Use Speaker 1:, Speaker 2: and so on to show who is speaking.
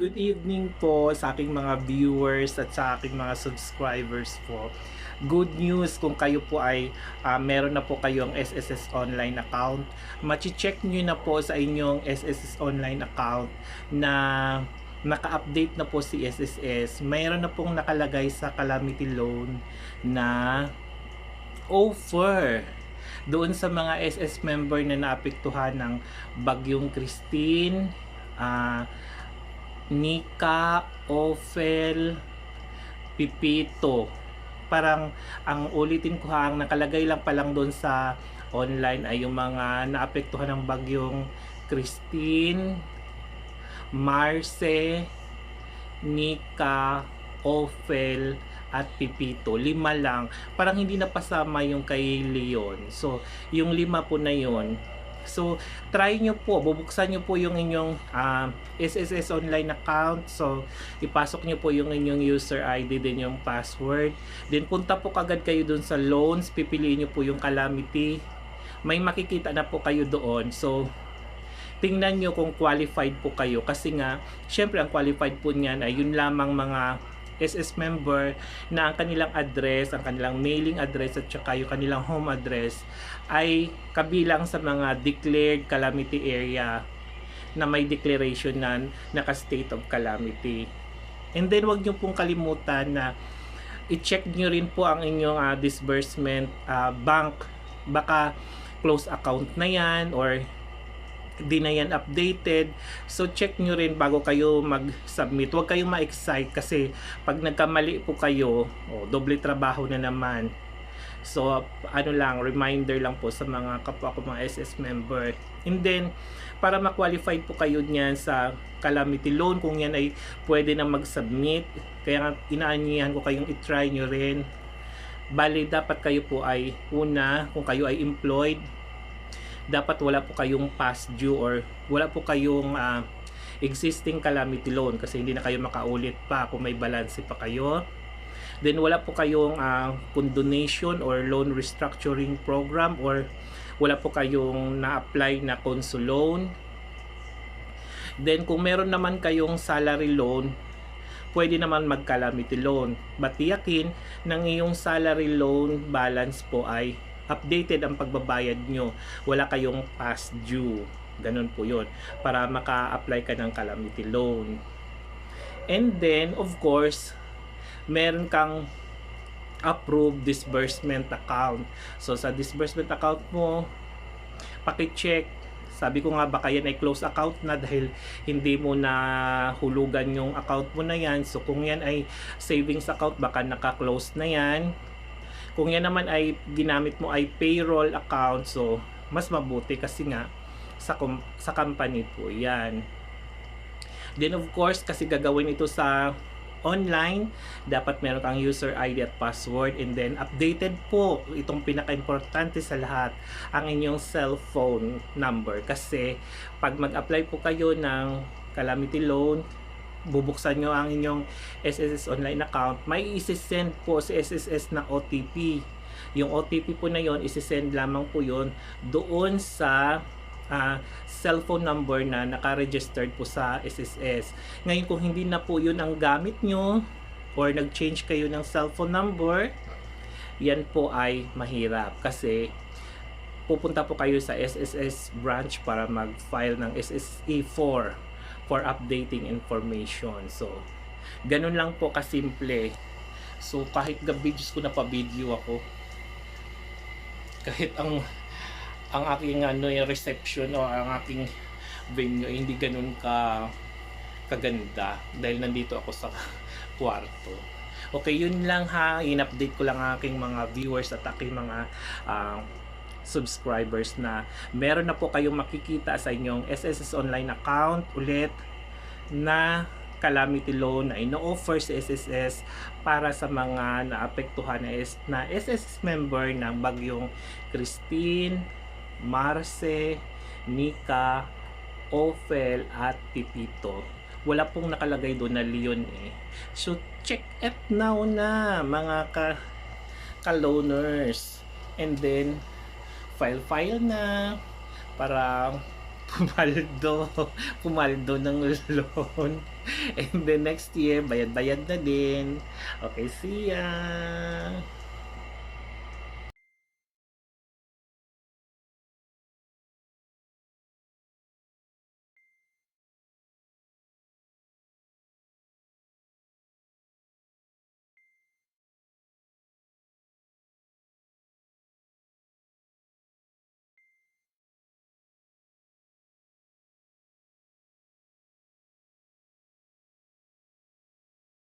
Speaker 1: Good evening po sa aking mga viewers at sa aking mga subscribers po. Good news kung kayo po ay ah, meron na po kayong SSS online account. Machi-check nyo na po sa inyong SSS online account na naka-update na po si SSS. Mayroon na pong nakalagay sa calamity loan na offer doon sa mga SS member na naapektuhan ng Bagyong Christine, ah Nika, Ophel, Pipito. Parang ang ulitin ko ha, ang nakalagay lang pa lang doon sa online ay yung mga naapektuhan ng bagyong Christine, Marce, Nika, Ophel, at Pipito. Lima lang. Parang hindi na pasama yung kay Leon. So, yung lima po na yon So, try nyo po, bubuksan nyo po yung inyong ah, SSS online account. So, ipasok nyo po yung inyong user ID din yung password. Then, punta po kagad kayo dun sa loans. Pipiliin nyo po yung calamity. May makikita na po kayo doon. So, tingnan nyo kung qualified po kayo. Kasi nga, syempre ang qualified po niyan ay yun lamang mga SS member na ang kanilang address, ang kanilang mailing address at saka yung kanilang home address ay kabilang sa mga declared calamity area na may declaration na naka-state of calamity. And then wag niyo pong kalimutan na i-check niyo rin po ang inyong ah, disbursement ah, bank. Baka close account na yan or di na yan updated. So check nyo rin bago kayo mag-submit. Huwag kayong ma-excite kasi pag nagkamali po kayo, oh, doble trabaho na naman. So ano lang, reminder lang po sa mga kapwa ko mga SS member. And then, para ma-qualify po kayo niyan sa calamity loan, kung yan ay pwede na mag-submit, kaya nga inaanyahan ko kayong i-try nyo rin. Bali, dapat kayo po ay una, kung kayo ay employed, dapat wala po kayong past due or wala po kayong ah, existing calamity loan kasi hindi na kayo makaulit pa kung may balance pa kayo. Then wala po kayong ah, condonation or loan restructuring program or wala po kayong na-apply na consul loan. Then kung meron naman kayong salary loan, pwede naman mag-calamity loan. But tiyakin ng iyong salary loan balance po ay updated ang pagbabayad nyo. Wala kayong past due. Ganun po yun. Para maka-apply ka ng calamity loan. And then, of course, meron kang approved disbursement account. So, sa disbursement account mo, paki-check sabi ko nga baka yan ay close account na dahil hindi mo na hulugan yung account mo na yan. So kung yan ay savings account baka naka-close na yan. Kung yan naman ay ginamit mo ay payroll account so mas mabuti kasi nga sa sa company po yan. Then of course kasi gagawin ito sa online, dapat meron kang user ID at password and then updated po itong pinaka-importante sa lahat ang inyong cellphone number kasi pag mag-apply po kayo ng calamity loan bubuksan nyo ang inyong SSS online account may isi-send po sa SSS na OTP yung OTP po na yon isi-send lamang po yon doon sa ah, cellphone number na naka-registered po sa SSS. Ngayon kung hindi na po yun ang gamit nyo or nag-change kayo ng cellphone number, yan po ay mahirap kasi pupunta po kayo sa SSS branch para mag-file ng SSE4 for updating information. So, ganun lang po kasimple. So, kahit gabi, Diyos ko na pa-video ako. Kahit ang ang aking ano yung reception o ang aking venue hindi ganun ka kaganda dahil nandito ako sa kwarto. Okay, yun lang ha. In-update ko lang ang aking mga viewers at aking mga ah, subscribers na meron na po kayong makikita sa inyong SSS online account ulit na calamity loan na ino-offer sa SSS para sa mga naapektuhan na, S- na SSS member ng bagyong Christine, Marce, Nika, Ophel at Pipito. Wala pong nakalagay doon na Leon eh. So check it now na mga ka ka-loaners. And then file-file na para pumaldo, pumaldo ng loan. And then next year, bayad-bayad na din. Okay, see ya!